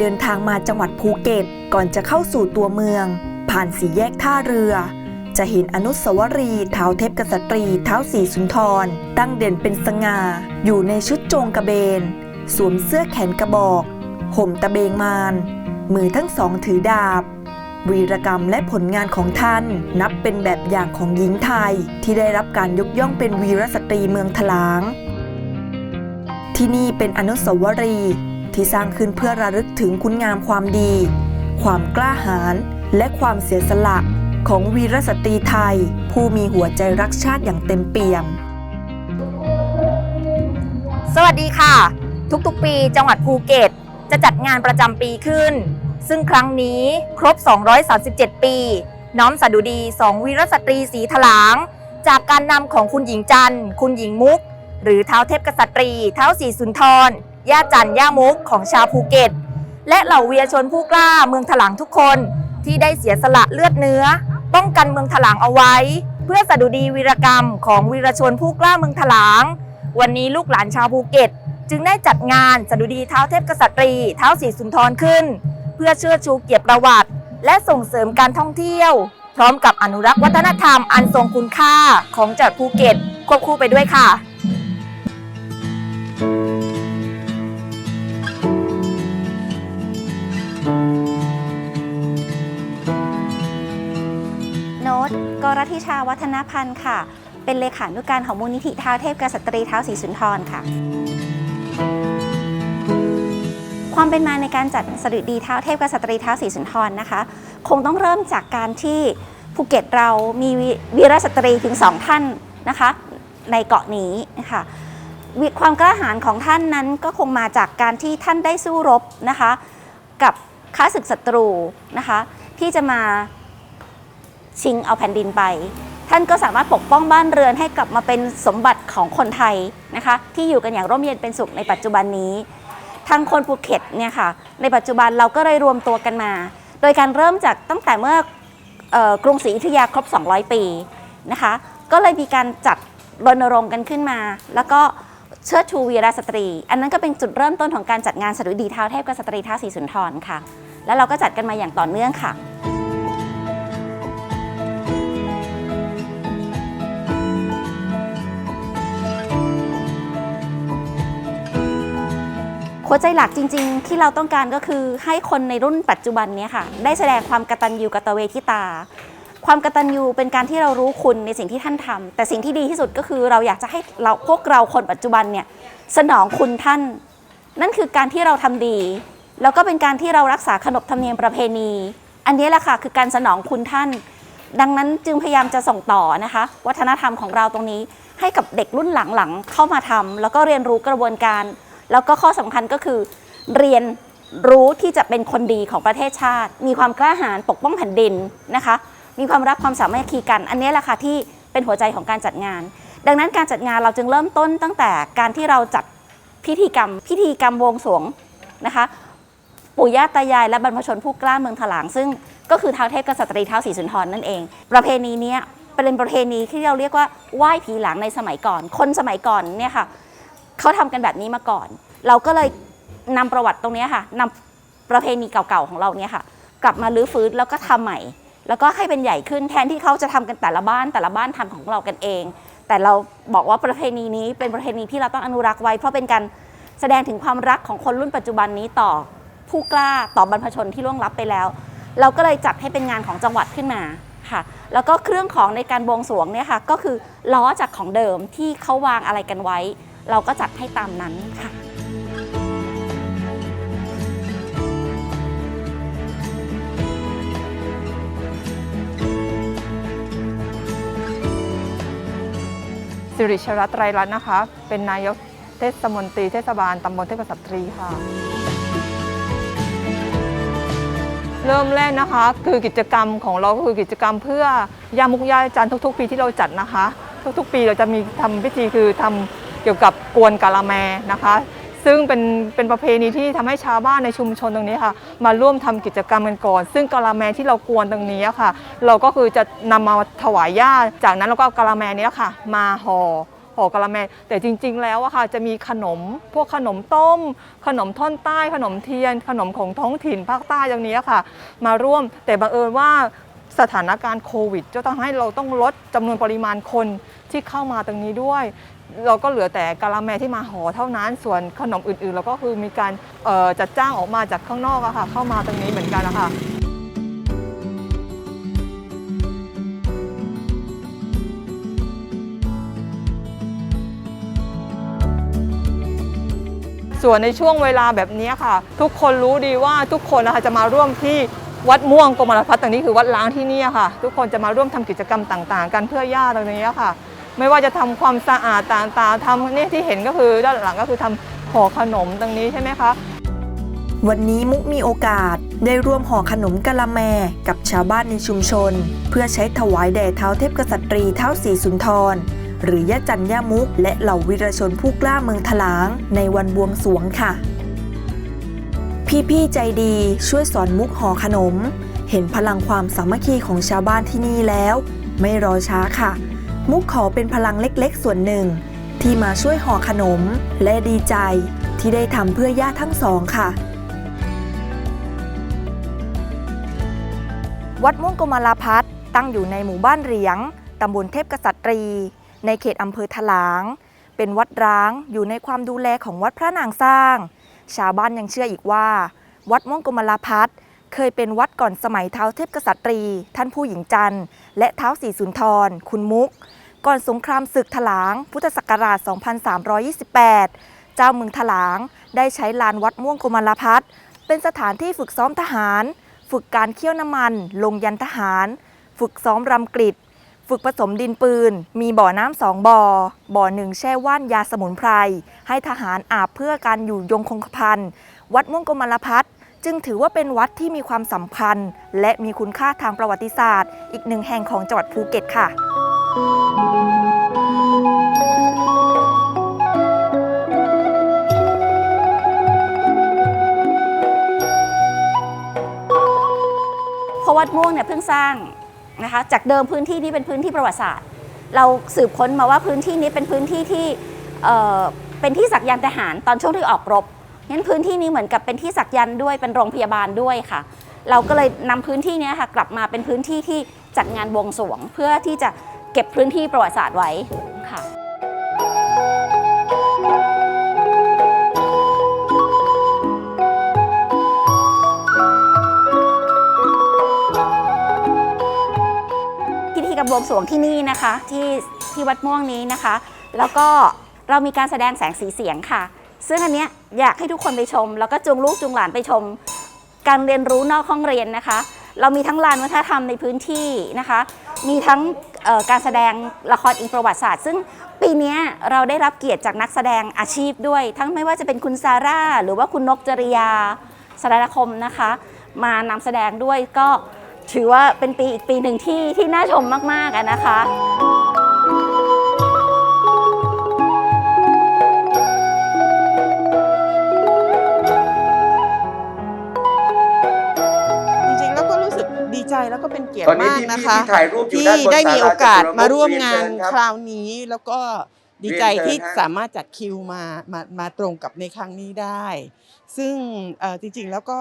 เดินทางมาจังหวัดภูเก็ต ก่อนจะเข้าสู่ตัวเมือง ผ่านสี่แยกท่าเรือ จะเห็นอนุสาวรีย์เท้าเทพกษัตรีเท้าสีสุนทร ตั้งเด่นเป็นสง่า อยู่ในชุดโจงกระเบน สวมเสื้อแขนกระบอก ห่มตะเบงมาน มือทั้งสองถือดาบวีรกรรมและผลงานของท่านนับเป็นแบบอย่างของหญิงไทย ที่ได้รับการยกย่องเป็นวีรสตรีเมืองถลาง ที่นี่เป็นอนุสาวรีย์ ที่สร้างขึ้นเพื่อระลึกถึงคุณงามความดี ความกล้าหาญและความเสียสละของวีรสตรีไทย ผู้มีหัวใจรักชาติอย่างเต็มเปี่ยม สวัสดีค่ะ ทุกๆ ปีจังหวัดภูเก็ต จะจัดงานประจำปีขึ้น ซึ่งครั้งนี้ครบ 237 ปี น้อมสดุดีสองวีรสตรีสีถลาง จากการนำของคุณหญิงจันทร์ คุณหญิงมุก หรือเท้าเทพกษัตรี เท้าสีสุนทร ย่าจันย่ามุกของชาวภูเก็ต และเหล่าเวียชนผู้กล้าเมืองถลางทุกคนที่ได้เสียสละเลือดเนื้อ ป้องกันเมืองถลางเอาไว้ เพื่อสดุดีวีรกรรมของวีรชนผู้กล้าเมืองถลางวันนี้ลูกหลานชาวภูเก็ต จึงได้จัดงานสดุดีเท้าเทพกษัตรีเท้าสีสุนทรขึ้น เพื่อเชิดชูเกียรติประวัติ และส่งเสริมการท่องเที่ยว พร้อมกับอนุรักษ์วัฒนธรรมอันทรงคุณค่าของจังหวัดภูเก็ตควบคู่ไปด้วยค่ะ กรทิชาวัฒนพันธ์ค่ะ เป็นเลขานุการของมูลนิธิเท้าเทพกษัตรีเท้าสีสุนทรค่ะ ความเป็นมาในการจัดสดุดีเท้าเทพกษัตรีเท้าสีสุนทรนะคะ คงต้องเริ่มจากการที่ภูเก็ตเรามีวีรสตรีถึงสองท่านนะคะในเกาะนี้นะคะความกล้าหาญของท่านนั้นก็คงมาจากการที่ท่านได้สู้รบนะคะ กับข้าศึกศัตรูนะคะ ที่จะมา ชิงเอาแผ่นดินไป ท่านก็สามารถปกป้องบ้านเรือนให้กลับมาเป็นสมบัติของคนไทยนะคะที่อยู่กันอย่างร่มเย็นเป็นสุขในปัจจุบันนี้ทางคนภูเก็ตเนี่ยค่ะในปัจจุบันเราก็เลยรวมตัวกันมา โดยการเริ่มจากตั้งแต่เมื่ออกรุงศรีอยุธยาครบ 200 ปีนะคะก็เลยมีการจัดรณรงค์กันขึ้นมา แล้วก็เชิดชูวีรสตรี อันนั้นก็เป็นจุดเริ่มต้นของการจัดงานสดุดีเท้าเทพกษัตรีท้าศรีสุนทรค่ะ แล้วเราก็จัดกันมาอย่างต่อเนื่องค่ะ หัวใจหลักจริง ๆ ที่เราต้องการก็คือให้คนในรุ่นปัจจุบันนี้ค่ะ ได้แสดงความกตัญญูกตเวทิตา ความกตัญญูเป็นการที่เรารู้คุณในสิ่งที่ท่านทำแต่สิ่งที่ดีที่สุดก็คือเราอยากจะให้เราพวกเราคนปัจจุบันเนี่ยสนองคุณท่าน นั่นคือการที่เราทำดี แล้วก็เป็นการที่เรารักษาขนบธรรมเนียมประเพณี อันนี้แหละค่ะคือการสนองคุณท่าน ดังนั้นจึงพยายามจะส่งต่อนะคะ วัฒนธรรมของเราตรงนี้ให้กับเด็กรุ่นหลังๆเข้ามาทำแล้วก็เรียนรู้กระบวนการ แล้วก็ข้อสำคัญก็คือ เรียนรู้ที่จะเป็นคนดีของประเทศชาติ มีความกล้าหาญปกป้องแผ่นดินนะคะ มีความรักความสามัคคีกัน อันนี้แหละค่ะที่เป็นหัวใจของการจัดงาน ดังนั้นการจัดงานเราจึงเริ่มต้นตั้งแต่การที่เราจัดพิธีกรรม พิธีกรรมวงสวงนะคะปู่ย่าตายายและบรรพชนผู้กล้าเมืองถลาง ซึ่งก็คือท้าวเทพกษัตรีท้าวศรีสุนทรนั่นเอง ประเพณีนี้เป็นประเพณีที่เราเรียกว่าไหว้ผีหลังในสมัยก่อน คนสมัยก่อนเนี่ยค่ะ เขาทำกันแบบนี้มาก่อน เราก็เลยนำประวัติตรงนี้ค่ะนำประเพณีเก่าๆของเราเนี่ยค่ะ กลับมาลื้อฟื้นแล้วก็ทำใหม่ แล้วก็ให้เป็นใหญ่ขึ้นแทนที่เขาจะทำกันแต่ละบ้านแต่ละบ้านทำของเรากันเอง แต่เราบอกว่าประเพณีนี้เป็นประเพณีที่เราต้องอนุรักษ์ไว้ เพราะเป็นการแสดงถึงความรักของคนรุ่นปัจจุบันนี้ต่อผู้กล้าต่อบรรพชนที่ล่วงลับไปแล้ว เราก็เลยจัดให้เป็นงานของจังหวัดขึ้นมาค่ะ แล้วก็เครื่องของในการบวงสรวงเนี่ยค่ะก็คือล้อจากของเดิมที่เขาวางอะไรกันไว้ เราก็จัดให้ตามนั้นค่ะสิริชรัตน์ไตรรัตน์นะคะ เป็นนายกเทศมนตรีเทศบาลตำบลเทพกษัตรีค่ะ เริ่มแรกนะคะ คือกิจกรรมของเราคือกิจกรรมเพื่อยามุกยาจันทร์ทุก ๆ ปีที่เราจัดนะคะ ทุก ๆ ปีเราจะมีทำพิธีคือทำ เกี่ยวกับกวนกาละแมนะคะ ซึ่งเป็นเป็นประเพณีที่ทำให้ชาวบ้านในชุมชนตรงนี้ค่ะ มาร่วมทำกิจกรรมกันก่อน ซึ่งกาละแมที่เรากวนตรงนี้ค่ะ เราก็คือจะนำมาถวายย่าจากนั้นเราก็เอากาละแมนี้ค่ะ มาห่อห่อกะละแมแต่จริง ๆ แล้วอะค่ะจะมีขนมพวกขนมต้ม ขนมท่อนใต้ขนมเทียน ขนมของท้องถิ่นภาคใต้ตรงนี้ค่ะ มาร่วมแต่บังเอิญว่าสถานการณ์โควิด จะต้องให้เราต้องลดจำนวนปริมาณคนที่เข้ามาตรงนี้ด้วย เราก็เหลือแต่กะละแมที่มาห่อเท่านั้น ส่วนขนมอื่นๆ เราก็คือมีการจัดจ้างออกมาจากข้างนอกอะค่ะ เข้ามาตรงนี้เหมือนกันนะคะส่วนในช่วงเวลาแบบนี้ค่ะ ทุกคนรู้ดีว่าทุกคนนะคะจะมาร่วมที่วัดม่วงกรมรพัฒน์ตรงนี้คือวัดล้างที่นี่ค่ะ ทุกคนจะมาร่วมทำกิจกรรมต่างๆ กันเพื่อย่าตรงนี้ค่ะ ไม่ว่าจะทำความสะอาดต่างๆทำนี่ที่เห็นก็คือด้านหลังก็คือทำห่อขนมตรงนี้ใช่ไหมคะ วันนี้มุกมีโอกาสได้ร่วมห่อขนมกะละแมกับชาวบ้านในชุมชน เพื่อใช้ถวายแด่เท้าเทพกษัตรีเท้าสีสุนทร หรือย่าจันย่ามุก และเหล่าวีรชนผู้กล้าเมืองถลาง ในวันบวงสรวงค่ะ พี่ๆใจดีช่วยสอนมุกห่อขนม เห็นพลังความสามัคคีของชาวบ้านที่นี่แล้ว ไม่รอช้าค่ะ มุกขอเป็นพลังเล็กๆ ส่วนหนึ่ง ที่มาช่วยห่อขนม และดีใจที่ได้ทำเพื่อย่าทั้งสองค่ะ วัดม่วงกมลาพัฒน์ตั้งอยู่ในหมู่บ้านเหรียง ตำบลเทพกษัตรี ในเขตอำเภอถลาง เป็นวัดร้างอยู่ในความดูแลของวัดพระนางสร้าง ชาวบ้านยังเชื่ออีกว่า วัดม่วงกมลาพัฒน์ เคยเป็นวัดก่อนสมัยเท้าเทพกษัตรี ท่านผู้หญิงจันทร์ และเท้าสีสุนทร คุณมุก ก่อนสงครามศึกถลาง พุทธศักราช 2328 เจ้าเมืองถลางได้ใช้ลานวัดม่วงกมลพัฒเป็นสถานที่ฝึกซ้อมทหาร ฝึกการเคี่ยวน้ำมัน ลงยันทหาร ฝึกซ้อมรำกฤษฝึกผสมดินปืน มีบ่อน้ำสองบ่อ บ่อหนึ่งแช่ว่านยาสมุนไพร ให้ทหารอาบเพื่อการอยู่ยงคงกระพันวัดม่วงกมลพัฒน์ จึงถือว่าเป็นวัดที่มีความสำคัญ และมีคุณค่าทางประวัติศาสตร์ อีกหนึ่งแห่งของจังหวัดภูเก็ตค่ะ เพราะวัดม่วงเนี่ยเพิ่งสร้างนะคะจากเดิมพื้นที่นี้เป็นพื้นที่ประวัติศาสตร์ เราสืบค้นมาว่าพื้นที่นี้เป็นพื้นที่ที่เอ่อเป็นที่สักยันต์ทหารตอนช่วงที่ออกรบ งั้นพื้นที่นี้เหมือนกับเป็นที่สักยันต์ด้วยเป็นโรงพยาบาลด้วยค่ะ เราก็เลยนำพื้นที่นี้ค่ะกลับมาเป็นพื้นที่ที่จัดงานบวงสรวง เพื่อที่จะเก็บพื้นที่ประวัติศาสตร์ไว้ค่ะพิธีกรรมบวงสรวงที่นี่นะคะที่ที่วัดม่วงนี้นะคะ แล้วก็เรามีการแสดงแสงสีเสียงค่ะ ซึ่งอันเนี้ยอยากให้ทุกคนไปชม แล้วก็จูงลูกจูงหลานไปชม การเรียนรู้นอกห้องเรียนนะคะ เรามีทั้งลานวัฒนธรรมในพื้นที่นะคะ มีทั้งการแสดงละครอิงประวัติศาสตร์ ซึ่งปีนี้เราได้รับเกียรติจากนักแสดงอาชีพด้วย ทั้งไม่ว่าจะเป็นคุณซาร่า หรือว่าคุณนกจริยาสารคมนะคะ มานำแสดงด้วยก็ถือว่าเป็นปีอีกปีหนึ่งที่ที่น่าชมมากๆนะคะ ใจแล้วก็เป็นเกียรติตอนนี้มากพี่นะคะที่ถ่ายรูปอยู่ที่ด้านบนได้มีโอกาสศลมาร่วมเยงานเชิญครับคราวนี้แล้วก็ดีใจเรียนเชิญที่ฮะสามารถจัดคิวมามามาตรงกับในครั้งนี้ได้ ซึ่งเอ่อจริงๆแล้วก็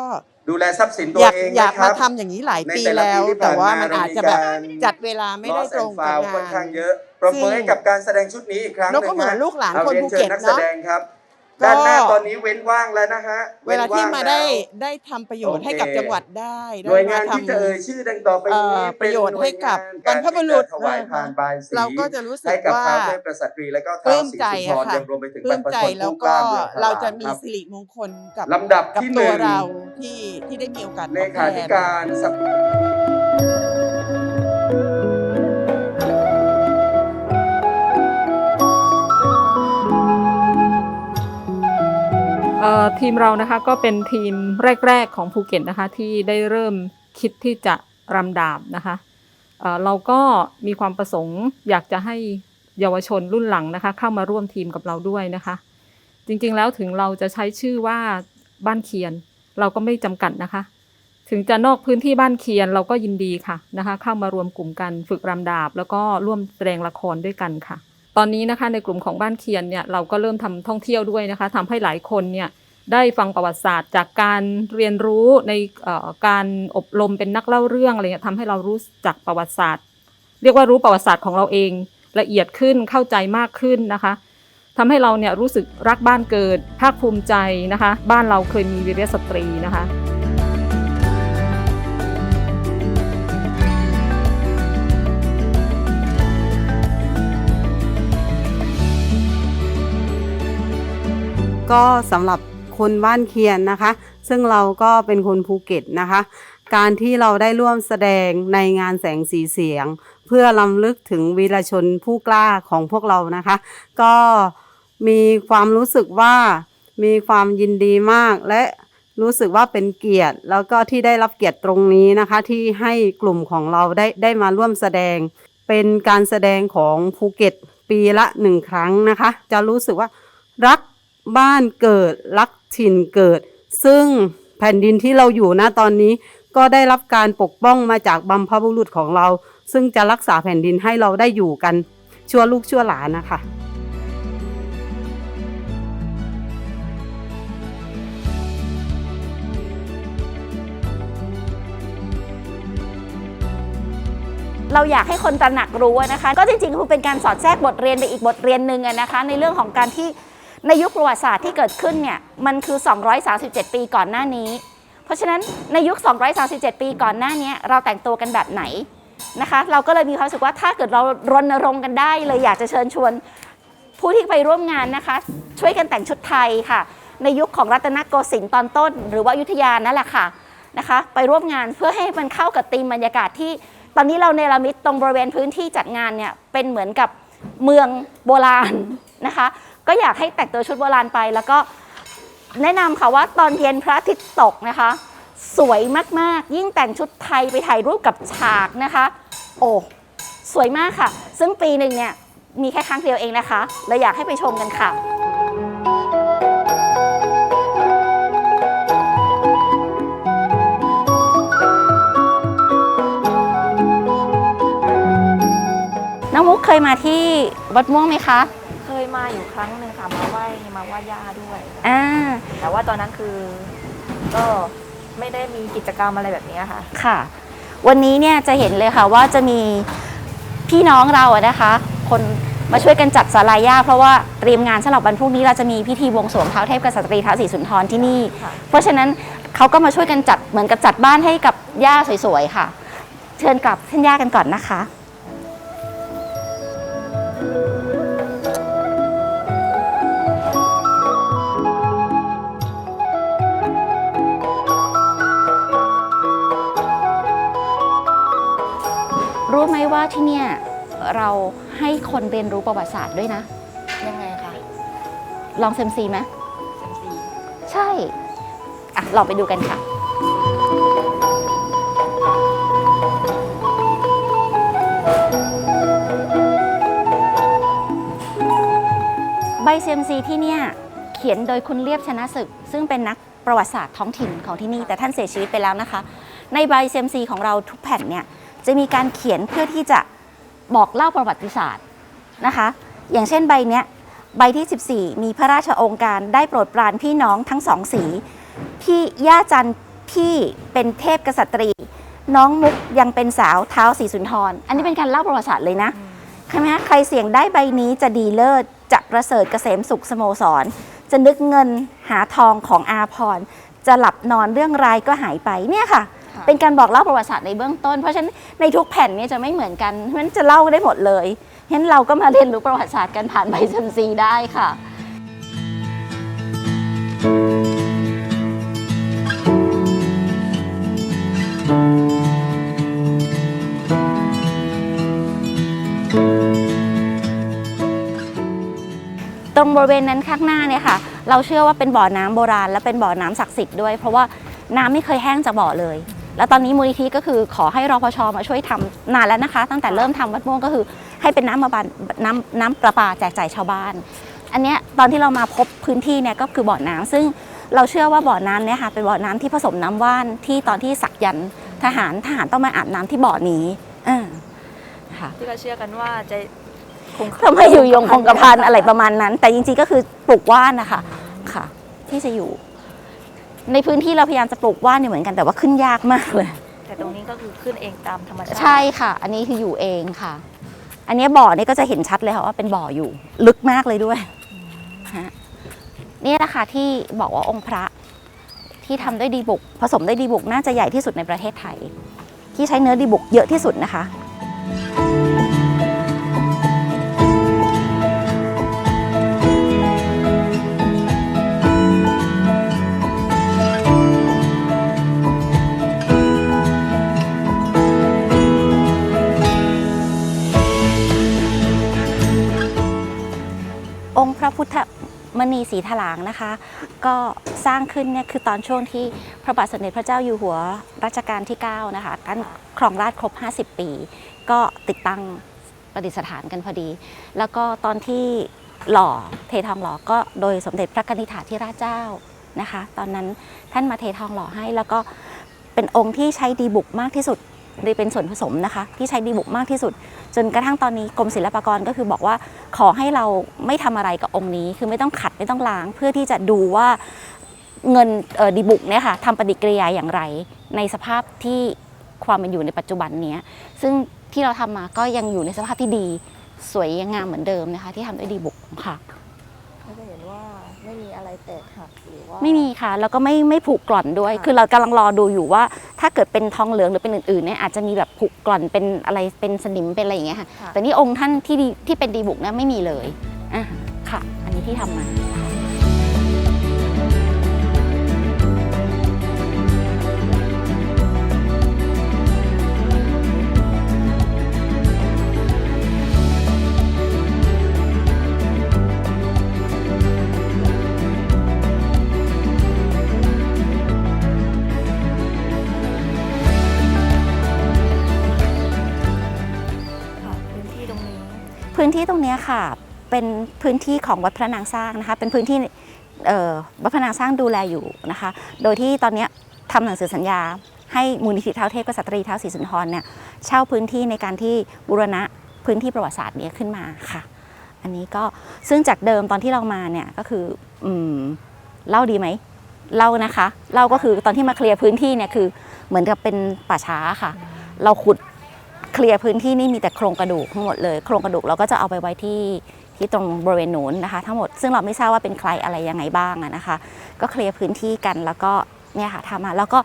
ดูแลทรัพย์สินตัวอยากเองอยากนะคมารับทำอย่างนี้หลายในปีแต่ละแล้วปีที่แต่ว่าผ่านมามันอาจจะแบบเรามีการจัดเวลาไม่ได้ตรงกับค่อนงาข้างนเยอะปรบมือให้กับการแสดงชุดนี้อีกครั้งแล้วก็เหมือนงะลูกหลานอคนรียภูชิญเก็ตนักเนอะแส ดงครับก็ด้านหน้าตอนนี้เว้นว่างแล้วนะฮะเวลาที่นงมาได้แล้วได้ทำประโยชน์โอเคให้กับจังหวัดได้หน่วยงานได้มที่จะเอ่ยชื่อดังต่อไปนี้เอ่อประโยชน์ให้กับเป็นหน่วยงานบรรพบุรุษกาที่จะถวายผ่านบายสีเราก็จะรู้สึกให้กับว่า ท้าวเทพกษัตรีและก็ปลื้ท้าวมศรีใจสุนทอะรค่ะ ยังรวมไปถึงปลื้มใจบรรพชนแล้วผู้ก็ล้มืองเราจะมีครับ สิริมงคลกับลำดับกับที่ตัวหนึ่งเราที่ที่ได้มีโอกาสเลตอบแทขาธินการสภา ทีมเรานะคะก็เป็นทีมแรก ๆของภูเก็ตนะคะที่ได้เริ่มคิดที่จะรำดาบนะคะเเราก็มีความประสงค์อยากจะให้เยาวชนรุ่นหลังนะคะเข้ามาร่วมทีมกับเราด้วยนะคะ จริงๆแล้วถึงเราจะใช้ชื่อว่าบ้านเคียน เราก็ไม่จำกัดนะคะ ถึงจะนอกพื้นที่บ้านเคียนเราก็ยินดีค่ะนะคะ เข้ามารวมกลุ่มกันฝึกรำดาบ แล้วก็ร่วมแสดงละครด้วยกันค่ะ ตอนนี้นะคะในกลุ่มของบ้านเคียนเนี่ยเราก็เริ่มทำท่องเที่ยวด้วยนะคะทำให้หลายคนเนี่ยได้ฟังประวัติศาสตร์จากการเรียนรู้ในการอบรมเป็นนักเล่าเรื่องอะไรเงี้ยทำให้เรารู้จักประวัติศาสตร์ เรียกว่ารู้ประวัติศาสตร์ของเราเองละเอียดขึ้นเข้าใจมากขึ้นนะคะทำให้เราเนี่ยรู้สึกรักบ้านเกิด ภาคภูมิใจนะคะ บ้านเราเคยมีวีรสตรีนะคะ ก็สำหรับคนบ้านเคียนนะคะ ซึ่งเราก็เป็นคนภูเก็ตนะคะ การที่เราได้ร่วมแสดงในงานแสงสีเสียง เพื่อลำลึกถึงวีรชนผู้กล้าของพวกเรานะคะ ก็มีความรู้สึกว่ามีความยินดีมากและรู้สึกว่าเป็นเกียรติ แล้วก็ที่ได้รับเกียรติตรงนี้นะคะ ที่ให้กลุ่มของเราได้ได้มาร่วมแสดง เป็นการแสดงของภูเก็ตปีละหนึ่งครั้งนะคะ จะรู้สึกว่ารัก บ้านเกิดรักถิ่นเกิด ซึ่งแผ่นดินที่เราอยู่นะตอนนี้ก็ได้รับการปกป้องมาจากบัมพบุรุษของเรา ซึ่งจะรักษาแผ่นดินให้เราได้อยู่กัน ชั่วลูกชั่วหลานนะคะเราอยากให้คนตระหนักรู้นะคะ ก็จริงๆคือเป็นการสอดแทรกบทเรียนไปอีกบทเรียนหนึ่งนะคะ ในเรื่องของการที่ ในยุคประวัติศาสตร์ที่เกิดขึ้นเนี่ยมันคือ 237 ปีก่อนหน้านี้ เพราะฉะนั้นในยุค 237 ปีก่อนหน้านี้เราแต่งตัวกันแบบไหนนะคะ เราก็เลยมีความรู้สึกว่าถ้าเกิดเรารณรงค์กันได้ เลยอยากจะเชิญชวนผู้ที่ไปร่วมงานนะคะ ช่วยกันแต่งชุดไทยค่ะ ในยุคของรัตนโกสินทร์ตอนต้น หรือว่ายุทธยานั่นแหละค่ะนะคะ ไปร่วมงานเพื่อให้มันเข้ากับธีมบรรยากาศที่ ตอนนี้เราเนรมิตตรงบริเวณพื้นที่จัดงานเนี่ยเป็นเหมือนกับเมืองโบราณนะคะ ก็อยากให้แต่งตัวชุดโบราณไป แล้วก็แนะนำค่ะว่าตอนเย็นพระอาทิตย์ตกนะคะ สวยมากๆ ยิ่งแต่งชุดไทยไปถ่ายรูปกับฉากนะคะ โอ้สวยมากค่ะ ซึ่งปีหนึ่งเนี่ยมีแค่ครั้งเดียวเองนะคะเลยอยากให้ไปชมกันค่ะน้องมุกเคยมาที่วัดม่วงไหมคะ มาอยู่ครั้งหนึ่งค่ะมาไหว้มาไหว้ย่าด้วย อ่า แต่ว่าตอนนั้นคือก็ไม่ได้มีกิจกรรมอะไรแบบนี้ค่ะ ค่ะ วันนี้เนี่ยจะเห็นเลยค่ะว่าจะมีพี่น้องเราอะนะคะ คนมาช่วยกันจัดสาลาย่าเพราะว่าเตรียมงานสำหรับวันพรุ่งนี้เราจะมีพิธีบวงสรวงเท้าเทพกษัตริย์เท้าสีสุนทรที่นี่ ค่ะ เพราะฉะนั้นเขาก็มาช่วยกันจัดเหมือนกับจัดบ้านให้กับย่าสวยๆค่ะ เชิญกลับท่านย่ากันก่อนนะคะ รู้ไหมว่าที่เนี่ยเราให้คนเรียนรู้ประวัติศาสตร์ด้วยนะ ยังไงคะลองเซมซีไหมเซมซีใช่อะลองไปดูกันค่ะใบเซยมซีที่เนี่ยเขียนโดยคุณเลียบชนะศึก ซึ่งเป็นนักประวัติศาสตร์ท้องถิ่นของที่นี่ แต่ท่านเสียชีวิตไปแล้วนะคะ ในใบเซยมซีของเราทุกแผ่นเนี่ย จะมีการเขียนเพื่อที่จะบอกเล่าประวัติศาสตร์นะคะ อย่างเช่นใบเนี้ยใบที่ 14 มีพระราชองค์การได้โปรดปรานพี่น้องทั้งสองสี พี่ย่าจันพี่เป็นเทพกษัตรี น้องมุกยังเป็นสาวเท้าสีสุนทร อันนี้เป็นการเล่าประวัติศาสตร์เลยนะใช่ไหมใครเสี่ยงได้ใบนี้จะดีเลิศจะประเสริฐเกษมสุขสโมสร จะนึกเงินหาทองของอาพร จะหลับนอนเรื่องร้ายก็หายไปเนี่ยค่ะ เป็นการบอกเล่าประวัติศาสตร์ในเบื้องต้น เพราะฉะนั้นในทุกแผ่นเนี่ยจะไม่เหมือนกันเพราะฉะนั้นจะเล่าได้หมดเลยฉะนั้นเราก็มาเรียนรู้ประวัติศาสตร์กันผ่านใบซยมซีได้ค่ะตรงบริเวณนั้นข้างหน้าเนี่ยค่ะ เราเชื่อว่าเป็นบ่อน้ำโบราณและเป็นบ่อน้ำศักดิ์สิทธิ์ด้วย เพราะว่าน้ำไม่เคยแห้งจากบ่อเลย แล้วตอนนี้มูลนิธิก็คือขอให้รพชมาช่วยทำนานแล้วนะคะ ตั้งแต่เริ่มทำวัดม่วงก็คือให้เป็นน้ำมาบานน้ำน้ำประปาแจกจ่ายชาวบ้าน อันเนี้ยตอนที่เรามาพบพื้นที่เนี่ยก็คือบ่อน้ำซึ่งเราเชื่อว่าบ่อน้ำเนี่ยค่ะเป็นบ่อน้ำที่ผสมน้ำว่านที่ตอนที่สักยันต์ทหารทหารต้องมาอาบน้ำที่บ่อนี้อ่าค่ะที่เราเชื่อกันว่าจะคงทำไมอยู่ยงคงกระพันอะไรประมาณนั้น แต่จริงๆก็คือปลูกว่านนะคะค่ะ ที่จะอยู่ ในพื้นที่เราพยายามจะปลูกว่านอยู่เหมือนกันแต่ว่าขึ้นยากมากเลย แต่ตรงนี้ก็คือขึ้นเองตามธรรมชาติใช่ค่ะ อันนี้คืออยู่เองค่ะ อันนี้บ่อนี่ก็จะเห็นชัดเลยค่ะว่าเป็นบ่ออยู่ลึกมากเลยด้วยฮะนี่แหละค่ะที่บอกว่าองค์พระที่ทำด้วยดีบุก ผสมด้วยดีบุกน่าจะใหญ่ที่สุดในประเทศไทย ที่ใช้เนื้อดีบุกเยอะที่สุดนะคะ พระพุทธมณีสีถลางนะคะ ก็สร้างขึ้นเนี่ยคือตอนช่วงที่พระบาทสมเด็จพระเจ้าอยู่หัวรัชกาลที่ 9 นะคะการครองราชครบ 50 ปี ก็ติดตั้งประดิษฐานกันพอดี แล้วก็ตอนที่หล่อเททองหล่อก็โดยสมเด็จพระกนิษฐาธิราชเจ้านะคะ ตอนนั้นท่านมาเททองหล่อให้แล้วก็เป็นองค์ที่ใช้ดีบุกมากที่สุด หรือเป็นส่วนผสมนะคะ ที่ใช้ดีบุกมากที่สุด จนกระทั่งตอนนี้กรมศิลปากรก็คือบอกว่าขอให้เราไม่ทำอะไรกับองค์นี้ คือไม่ต้องขัดไม่ต้องล้าง เพื่อที่จะดูว่าเงินดีบุกเนี่ยค่ะทำปฏิกิริยาอย่างไร ในสภาพที่ความเป็นอยู่ในปัจจุบันนี้ซึ่งที่เราทำมาก็ยังอยู่ในสภาพที่ดีสวยยังงามเหมือนเดิมนะคะ ที่ทำด้วยดีบุกค่ะก็จะเห็นว่าไม่มีอะไรแตกหัก ไม่มีค่ะ แล้วก็ไม่ไม่ผูกกร่อนด้วย คือเรากำลังรอดูอยู่ว่า ถ้าเกิดเป็นทองเหลืองหรือเป็นอื่นๆเนี่ยอาจจะมีแบบผูกกร่อนเป็นอะไรเป็นสนิมเป็นอะไรอย่างเงี้ยค่ะค่ะแต่นี่องค์ท่านที่ดีที่เป็นดีบุกเนี่ยไม่มีเลยอะค่ะ อันนี้ที่ทำมา พื้นที่ตรงนี้ค่ะเป็นพื้นที่ของวัดพระนางสร้างนะคะ เป็นพื้นที่วัดพระนางสร้างดูแลอยู่นะคะ โดยที่ตอนนี้ทำหนังสือสัญญา ให้มูลนิธิเท้าเทพกษัตรีเท้าศรีสุนทรเนี่ยเช่าพื้นที่ในการที่บูรณะพื้นที่ประวัติศาสตร์นี้ขึ้นมาค่ะ อันนี้ก็ซึ่งจากเดิมตอนที่เรามาเนี่ยก็คืออืมเล่าดีไหมเล่านะคะเล่าก็คือตอนที่มาเคลียร์พื้นที่เนี่ยคือเหมือนกับเป็นป่าช้าค่ะ เราขุด เคลียร์พื้นที่นี่มีแต่โครงกระดูกทั้งหมดเลย โครงกระดูกเราก็จะเอาไปไว้ที่ที่ตรงบริเวณนู้นนะคะ ทั้งหมดซึ่งเราไม่ทราบว่าเป็นใครอะไรยังไงบ้างนะคะ ก็เคลียร์พื้นที่กันแล้วก็เนี่ยค่ะทำมาแล้วก็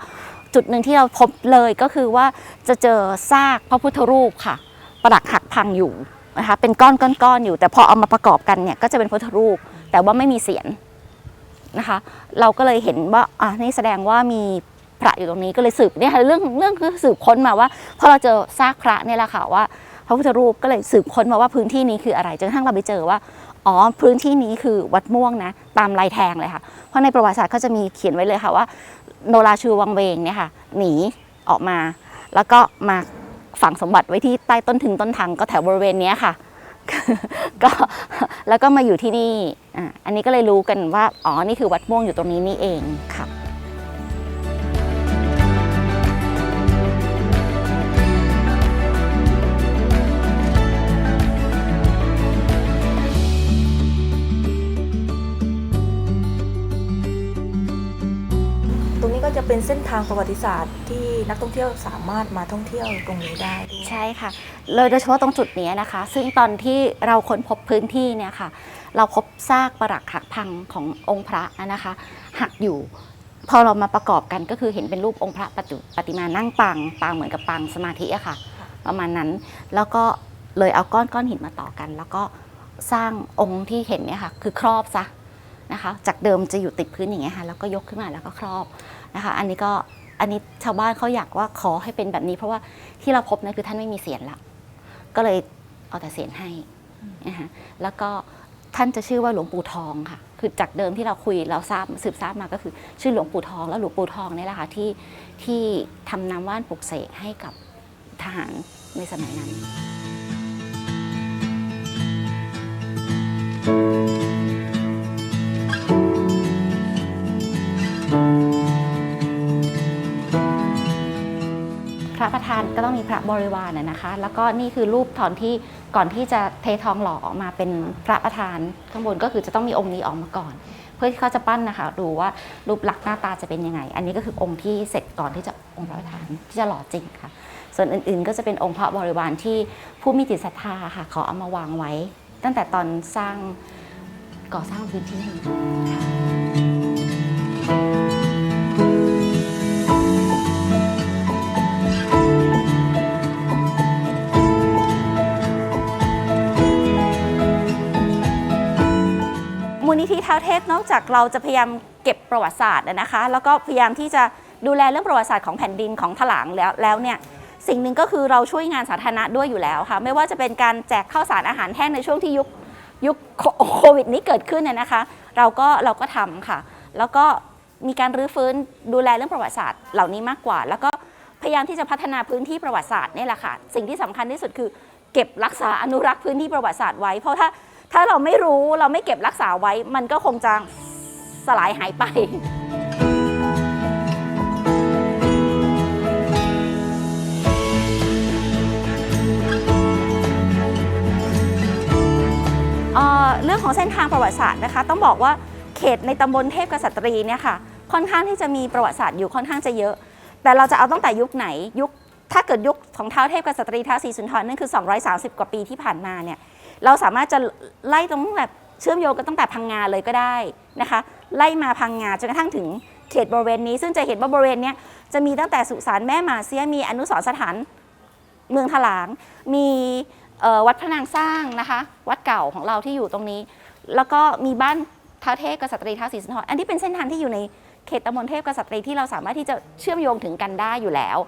จุดหนึ่งที่เราพบเลยก็คือว่าจะเจอซากพระพุทธรูปค่ะ ประดักหักพังอยู่นะคะเป็นก้อนก้อนก้อนอยู่ แต่พอเอามาประกอบกันเนี่ยก็จะเป็นพุทธรูป แต่ว่าไม่มีเสียนนะคะ เราก็เลยเห็นว่าอะนี่แสดงว่ามี พระอยู่ตรงนี้ก็เลยสืบเนี่ยค่ะเรื่องเรื่องคือสืบค้นมาว่าพอเราเจอซากพระเนี่ยแหละค่ะว่าพระพุทธรูปก็เลยสืบค้นมาว่าพื้นที่นี้คืออะไรจนกระทั่งเราไปเจอว่าอ๋อพื้นที่นี้คือวัดม่วงนะตามลายแทงเลยค่ะ เพราะในประวัติศาสตร์เขาจะมีเขียนไว้เลยค่ะว่า โนราชูวังเวงเนี่ยค่ะหนีออกมา แล้วก็มาฝังสมบัติไว้ที่ใต้ต้นถึงต้นทางก็แถวบริเวณนี้ค่ะก็แล้วก็มาอยู่ที่นี่อะอันนี้ก็เลยรู้กันว่าอ๋อนี่คือวัดม่วงอยู่ตรงนี้นี่เองค่ะ เป็นเส้นทางประวัติศาสตร์ที่นักท่องเที่ยวสามารถมาท่องเที่ยวตรงนี้ได้ด้วยใช่ค่ะ เลยโดยเฉพาะตรงจุดนี้นะคะ ซึ่งตอนที่เราค้นพบพื้นที่เนี่ยค่ะ เราพบซากปรักหักพังขององค์พระนะคะ หักอยู่พอเรามาประกอบกันก็คือเห็นเป็นรูปองค์พระปฏิปฏิมานั่งปางปางเหมือนกับปางสมาธิอะค่ะ ประมาณนั้นแล้วก็เลยเอาก้อนก้อนหินมาต่อกัน แล้วก็สร้างองค์ที่เห็นเนี่ยค่ะ คือครอบซะ นะคะจากเดิมจะอยู่ติดพื้นอย่างเงี้ยค่ะแล้วก็ยกขึ้นมาแล้วก็ครอบนะคะ อันนี้ก็อันนี้ชาวบ้านเขาอยากว่าขอให้เป็นแบบนี้ เพราะว่าที่เราพบนี่ยคือท่านไม่มีเสียนละก็เลยเอาแต่เสียนให้นะคะแล้วก็ท่านจะชื่อว่าหลวงปู่ทองค่ะ คือจากเดิมที่เราคุยเราทราบสืบทราบมาก็คือ ชื่อหลวงปู่ทอง แล้วหลวงปู่ทองนี่แหละค่ะที่ที่ทำน้ำว่านปลุกเสกให้กับทหารในสมัยนั้น ก็ต้องมีพระบริวารนะนะคะ แล้วก็นี่คือรูปตอนที่ก่อนที่จะเททองหล่อออกมาเป็นพระประธานข้างบนก็คือจะต้องมีองค์นี้ออกมาก่อน เพื่อที่เขาจะปั้นนะคะ ดูว่ารูปลักษณ์หน้าตาจะเป็นยังไง อันนี้ก็คือองค์ที่เสร็จก่อนที่จะองค์พระประธานที่จะหล่อจริงค่ะ ส่วนอื่นๆ ก็จะเป็นองค์พระบริวารที่ผู้มีจิตศรัทธาค่ะขอเอามาวางไว้ ตั้งแต่ตอนสร้างก่อสร้างพื้นที่ค่ะ มูลนิธิเท้าเทพนอกจากเราจะพยายามเก็บประวัติศาสตร์นะคะ แล้วก็พยายามที่จะดูแลเรื่องประวัติศาสตร์ของแผ่นดินของถลางแล้วแล้วเนี่ยสิ่งหนึ่งก็คือเราช่วยงานสาธารณะด้วยอยู่แล้วค่ะไม่ว่าจะเป็นการแจกข้าวสารอาหารแห้งในช่วงที่ยุคยุคโคโควิดนี้เกิดขึ้นเนี่ยนะคะ เราก็เราก็ทำค่ะ แล้วก็มีการรื้อฟื้นดูแลเรื่องประวัติศาสตร์เหล่านี้มากกว่า แล้วก็พยายามที่จะพัฒนาพื้นที่ประวัติศาสตร์นี่แหละค่ะ สิ่งที่สำคัญที่สุดคือ เก็บรักษาอนุรักษ์พื้นที่ประวัติศาสตร์ไว้ เพราะถ้า ถ้าเราไม่รู้เราไม่เก็บรักษาไว้ มันก็คงจะสลายหายไป เรื่องของเส้นทางประวัติศาสตร์นะคะ ต้องบอกว่าเขตในตำบลเทพกษัตรีเนี่ยค่ะ ค่อนข้างที่จะมีประวัติศาสตร์อยู่ค่อนข้างจะเยอะ แต่เราจะเอาตั้งแต่ยุคไหนยุคถ้าเกิดยุคของเท้าวเทพกษัตรีท้าวศรีสุนทรนั่นคือ 230 กว่าปีที่ผ่านมาเนี่ย เราสามารถจะไล่ตรงแบบเชื่อมโยงกันตั้งแต่พังงาเลยก็ได้นะคะ ไล่มาพังงาจนกระทั่งถึงเขตบริเวณนี้ ซึ่งจะเห็นว่าบริเวณนี้จะมีตั้งแต่สุสานแม่มาเสียมีอนุสรสถานเมืองถลาง มีวัดพระนางสร้างนะคะ วัดเก่าของเราที่อยู่ตรงนี้ แล้วก็มีบ้านท้าเทพกษัตรีท้าศรีสุนทรอันที่เป็นเส้นทางที่อยู่ในเขตตำบลเทพกษัตรีที่เราสามารถที่จะเชื่อมโยงถึงกันได้อยู่แล้ว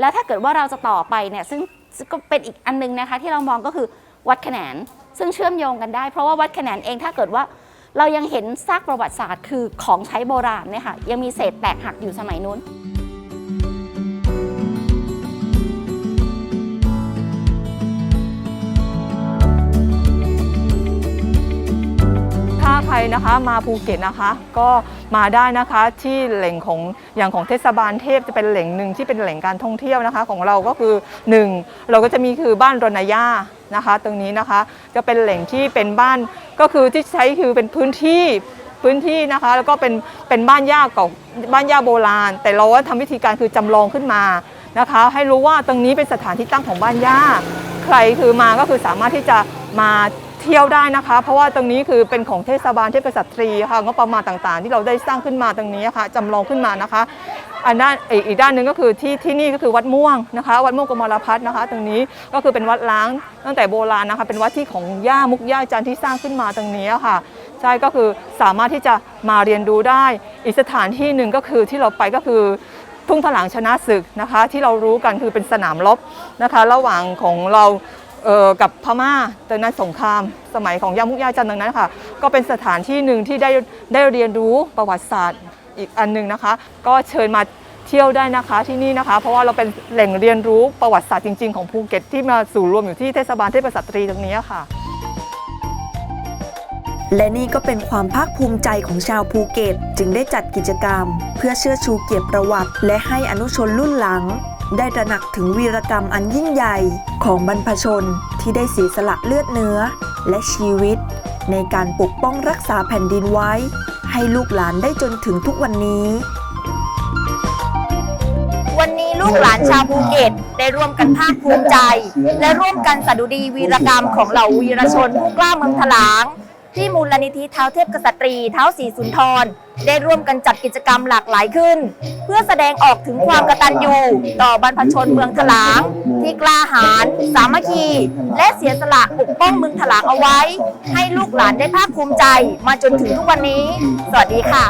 แล้วถ้าเกิดว่าเราจะต่อไปเนี่ยซึ่งซึ่งก็เป็นอีกอันนึงนะคะที่เรามองก็คือ วัดแขนงซึ่งเชื่อมโยงกันได้ เพราะว่าวัดแขนงเองถ้าเกิดว่าเรายังเห็นซากประวัติศาสตร์ คือของใช้โบราณเนี่ยค่ะยังมีเศษแตกหักอยู่สมัยนู้นถ้าใครนะคะมาภูเก็ตนะคะ ก็มาได้นะคะที่แหล่งของอย่างของเทศบาลเทพจะเป็นแหล่งหนึ่งที่เป็นแหล่งการท่องเที่ยวนะคะ ของเราก็คือ 1 เราก็จะมีคือบ้านรณย่า นะคะ ตรงนี้นะคะจะเป็นแหล่งที่เป็นบ้านก็คือที่ใช้คือเป็นพื้นที่พื้นที่นะคะ แล้วก็เป็นเป็นบ้านย่าเก่าบ้านย่าโบราณ แต่เราว่าทำวิธีการคือจำลองขึ้นมานะคะ ให้รู้ว่าตรงนี้เป็นสถานที่ตั้งของบ้านย่าใครคือมาก็คือสามารถที่จะมาเที่ยวได้นะคะ เพราะว่าตรงนี้คือเป็นของเทศบาลเทพกษัตรีค่ะงบประมาณต่างๆ ที่เราได้สร้างขึ้นมาตรงนี้ค่ะจำลองขึ้นมานะคะ อันด้านอีกด้านหนึ่งก็คือที่ที่นี่ก็คือวัดม่วงนะคะ วัดม่วงกมลพัฒน์นะคะ ตรงนี้ก็คือเป็นวัดล้างตั้งแต่โบราณนะคะ เป็นวัดที่ของย่ามุกย่าจันที่สร้างขึ้นมาตรงนี้ค่ะใช่ก็คือสามารถที่จะมาเรียนรู้ได้ อีกสถานที่หนึ่งก็คือที่เราไปก็คือทุ่งถลางชนะศึกนะคะ ที่เรารู้กันคือเป็นสนามรบนะคะ ระหว่างของเราเออกับพม่าตอนนั้นสงครามสมัยของยามุกยาจันทร์ดังนั้นค่ะ ก็เป็นสถานที่หนึ่งที่ได้ได้เรียนรู้ประวัติศาสตร์ อีกอันหนึ่งนะคะ ก็เชิญมาเที่ยวได้นะคะที่นี่นะคะ เพราะว่าเราเป็นแหล่งเรียนรู้ประวัติศาสตร์จริง ๆ ของภูเก็ตที่มาสู่รวมอยู่ที่เทศบาลเทพสตรีตรงนี้ค่ะ และนี่ก็เป็นความภาคภูมิใจของชาวภูเก็ต จึงได้จัดกิจกรรม เพื่อเชื่อชูเกียรติประวัติ และให้อนุชนรุ่นหลัง ได้ตระหนักถึงวีรกรรมอันยิ่งใหญ่ของบรรพชนที่ได้เสียสละเลือดเนื้อ และชีวิต ในการปกป้องรักษาแผ่นดินไว้ ให้ลูกหลานได้จนถึงทุกวันนี้ วันนี้ลูกหลานชาวภูเก็ตได้ร่วมกันภาคภูมิใจ และร่วมกันสดุดีวีรกรรมของเหล่าวีรชนผู้กล้าเมืองถลาง ที่มูลนิธิเท้าเทพกษัตรีเท้าสีสุนทร ได้ร่วมกันจัดกิจกรรมหลากหลายขึ้น เพื่อแสดงออกถึงความกตัญญูต่อบรรพชนเมืองถลาง ที่กล้าหาญสามัคคี และเสียสละปกป้องเมืองถลางเอาไว้ ให้ลูกหลานได้ภาคภูมิใจมาจนถึงทุกวันนี้ สวัสดีค่ะ